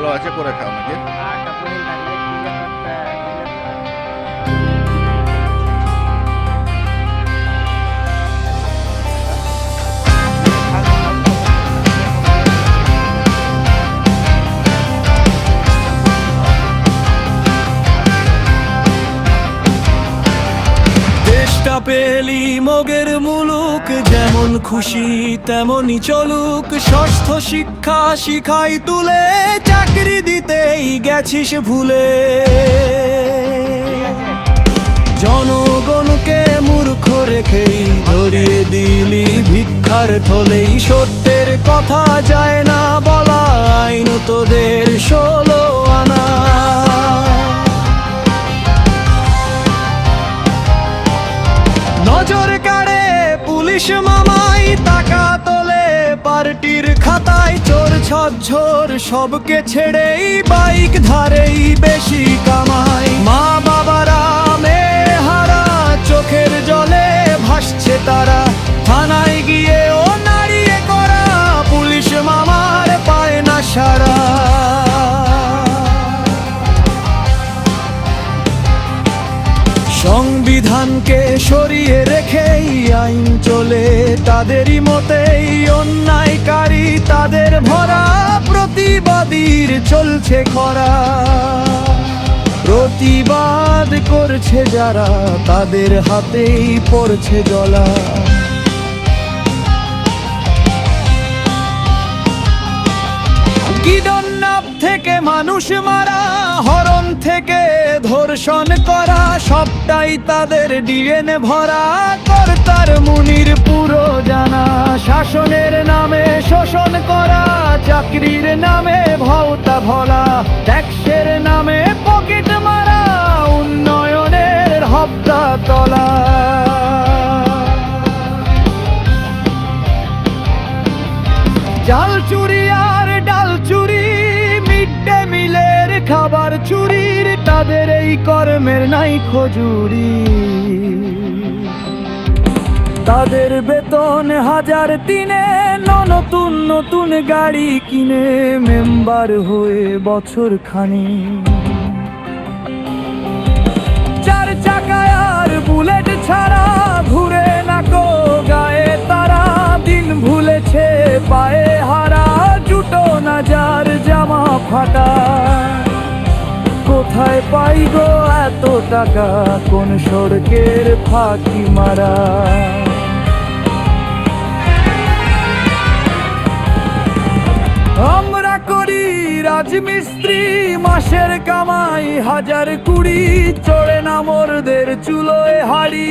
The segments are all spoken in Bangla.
ভালো আছে করে খাও নাকি আর তখন থাকলে কি ব্যাপারটা চেষ্টা পেলি মগের মুলুক যেমন খুশি, তেমনই চলুক। ষষ্ঠ শিক্ষা শিখাই তুলে, চাকরি দিতেই গেছিস ভুলে। জনগণকে মূর্খ রেখেই ধরিয়ে দিলি ভিক্ষার থলেই। সত্যের কথা যায় না বলা, আইন তোদের ষোলো আনা। নজর কাড়ে পুলিশ মামাই টাকা তোলে পার্টির খাতায় চোর ছর সবকে ছেড়েই বাইক ধারেই বেশি সংবিধানকে সরিয়ে রেখেই আইন চলে, তাদেরই মতেই অন্যায়কারী, তাদের ভরা প্রতিবাদীর চলছে খরা। প্রতিবাদ করছে যারা, তাদের হাতেই পড়ছে জলা কিডন্যাপ থেকে মানুষ মারা, হরণ থেকে ধর্ষণ করা, সবটাই তাদের ডিএনএ ভরা। কর্তার মুনির পুরো জানা শাসনের নামে শোষণ করা, চাকরির নামে ভৌতা ভরা, ট্যাক্সের নামে পকেট মারা, উন্নয়নের হপ্তা তলা। চাল চুরি আর ডাল চুরি, মিড ডে খাবার চুরির তাদের এই কর্মের নাই খজুরি। তাদের বেতন হাজার তিনে, নতুন নতুন গাড়ি কিনে মেম্বার হয়ে বছর খানি চার চাকায় আর বুলেট ছাড়া ঘুরে না কো গায়ে তারা। দিন ভুলেছে পায়ে হারা, জুটো না যার জামা ফাটা। কোথায় পাই গো এত টাকা, কোন সড়কের ফাঁকি মারা। আমরা করি রাজমিস্ত্রি, মাসের কামাই, হাজার কুড়ি, চড়ে না মোরদের চুলোয় হাড়ি।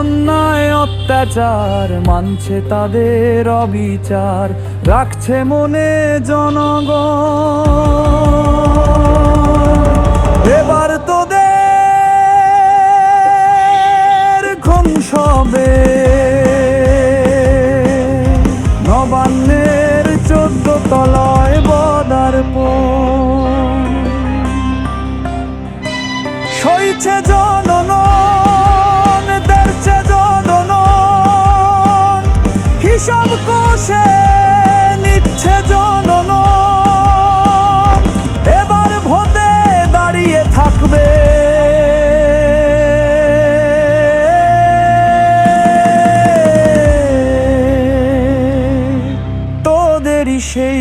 অন্যায় অত্যাচার মানছে তাদের অবিচার, রাখছে মনে জনগণ। এবার তোদের ধ্বংস হবে। নবান্নের চোদ্দ তলায় বদার্পণ সইছে জননন কষে নিচ্ছে জনন। এবার দাঁড়িয়ে থাকবে। তোদেরই সেই